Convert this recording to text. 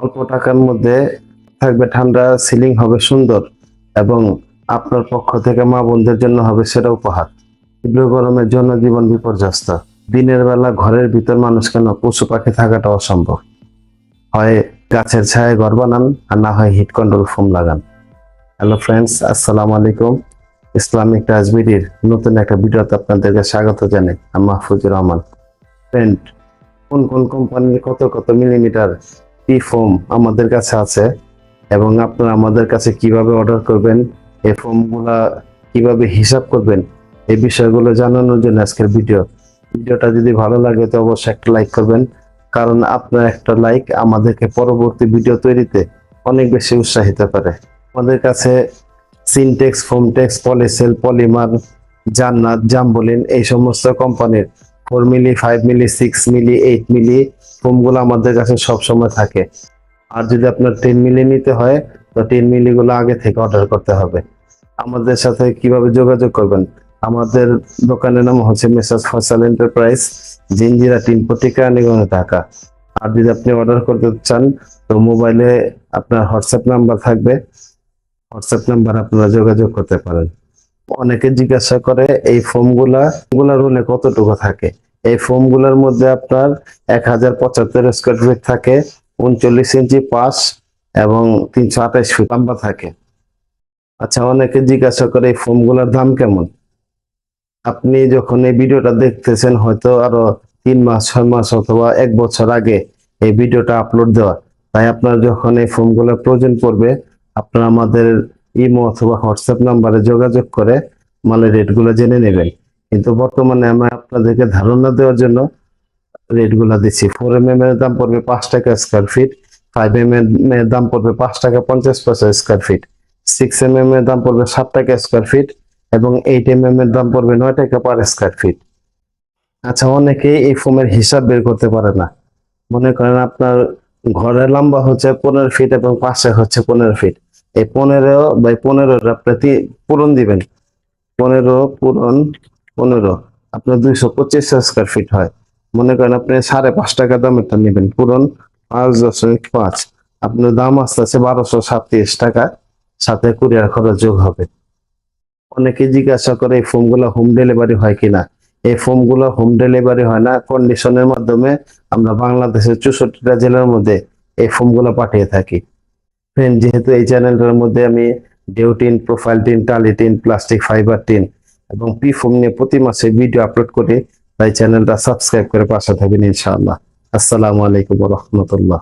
অল্প টাকার মধ্যে থাকবে, ঠান্ডা সিলিং হবে সুন্দর এবং আপনার পক্ষ থেকে মা বোনদের জন্য হবে সেটা উপহার। তীব্র গরমের জন্য জীবন বিপর্যস্ত। দিনের বেলা ঘরের ভিতর মানুষ কেন? পশু পাখি থাকাটা অসম্ভব। হয় গাছের ছায় ঘর বানান আর না হয় হিট কন্ট্রোল ফোম লাগান। হ্যালো ফ্রেন্ডস আসসালামু আলাইকুম। ইসলামিক রাজমিডির নতুন একটা ভিডিওতে আপনাদেরকে স্বাগত জানাই। আমি মাহফুজুর রহমান। ফ্রেন্ড কোন কোন কোম্পানির কত কত মিলিমিটার টি ফোম আমাদের কাছে আছে এবং আপনারা আমাদের কাছে কীভাবে অর্ডার করবেন, এই ফোমগুলা কীভাবে হিসাব করবেন, এই বিষয়গুলো জানানোর জন্য আজকের ভিডিও ভিডিওটা যদি ভালো লাগে তো অবশ্যই একটা লাইক করবেন, কারণ আপনার একটা লাইক আমাদেরকে পরবর্তী ভিডিও তৈরিতে অনেক বেশি উৎসাহিত করে। আমাদের কাছে সিনটেক্স ফোমটেক্স পলিসেল পলিমার জান্নাত, জাম্বলিন এই সমস্ত কোম্পানির four milli, five milli, six milli, eight milli ফোমগুলো আমাদের কাছে সব সময় থাকে। আর যদি আপনার টেন মিলি নিতে হয়, তো টেন মিলি গুলো আগে থেকে অর্ডার করতে হবে। আমাদের সাথে কীভাবে যোগাযোগ করবেন? আমাদের দোকানের নাম হচ্ছে মেসাজ ফসল এন্টারপ্রাইজ জিঞ্জিরা তিন পত্রিকা, নিগমে ঢাকা। আর যদি আপনি অর্ডার করতে চান, তো মোবাইলে আপনার হোয়াটসঅ্যাপ নাম্বার থাকবে। হোয়াটসঅ্যাপ নাম্বার আপনারা যোগাযোগ করতে পারেন। অনেকে জিজ্ঞাসা করে, এই ফোমগুলা গুলা রুলে কতটুকু থাকে? এই ফোমগুলোর মধ্যে আপনার এক হাজার পঁচাত্তর স্কোয়ার ফিট থাকে, উনচল্লিশ ইঞ্চি পাশ এবং তিনশো আঠাশ ফিট লম্বা থাকে। আচ্ছা অনেকে জিজ্ঞাসা করে, এই ফোমগুলোর দাম কেমন? আপনি যখন এই ভিডিওটা দেখতেছেন, হয়তো আরও তিন মাস, ছয় মাস অথবা এক বছর আগে এই ভিডিওটা আপলোড দেওয়া। তাই আপনার যখন এই ফোমগুলোর প্রয়োজন পড়বে, আপনারা আমাদের ইমো অথবা হোয়াটসঅ্যাপ নাম্বারে যোগাযোগ করে মালের রেটগুলো জেনে নেবেন। কিন্তু বর্তমানে আমি আপনাদেরকে ধারণা দেওয়ার জন্য রেটগুলো দিচ্ছি। ফোর এম এম এর দাম পড়বে পাঁচ টাকা square feet five M M এর দাম পড়বে পাঁচ টাকা পঞ্চাশ পয়সা square feet six M M এর দাম পড়বে সাত টাকা স্কোয়ার ফিট এবং এইট এম এম এর দাম পড়বে নয় টাকা পার স্কোয়ার ফিট আচ্ছা অনেকে এই ফোমের হিসাব বের করতে পারে না। মনে করেন আপনার ঘরের লম্বা হচ্ছে পনেরো ফিট এবং পাশে হচ্ছে পনেরো ফিট এই পনেরো বাই পনেরো আপনি পূরণ দিবেন। পনেরো পূরণ পনেরো। আপনার দুইশো পঁচিশ স্কোয়ার ফিট হয়। মনে করেন আপনি সাড়ে পাঁচ টাকা দামেরটা নেবেন। পূরণ পাঁচ দশমিক পাঁচ। আপনার দাম আস্তে আছে বারোশো সাতত্রিশ টাকা। সাথে কুরিয়ার খরচ যোগ হবে। অনেকে জিজ্ঞাসা করে এই ফোমগুলো হোম ডেলিভারি হয় কিনা? এই ফোমগুলো হোম ডেলিভারি হয় না। কন্ডিশনের মাধ্যমে আমরা বাংলাদেশের চৌষট্টিটা জেলার মধ্যে এই ফোমগুলো পাঠিয়ে থাকি। ফ্রেন্ড যেহেতু এই চ্যানেলটার মধ্যে আমি ডেউটিন প্রোফাইল টিন টালিটিন প্লাস্টিক ফাইবার টিন এবং পি ফোম নিয়ে প্রতি মাসে ভিডিও আপলোড করি, তাই চ্যানেলটা সাবস্ক্রাইব করে পাশে থাকবেন ইনশাআল্লাহ। আসসালামু আলাইকুম রহমতুল্লাহ।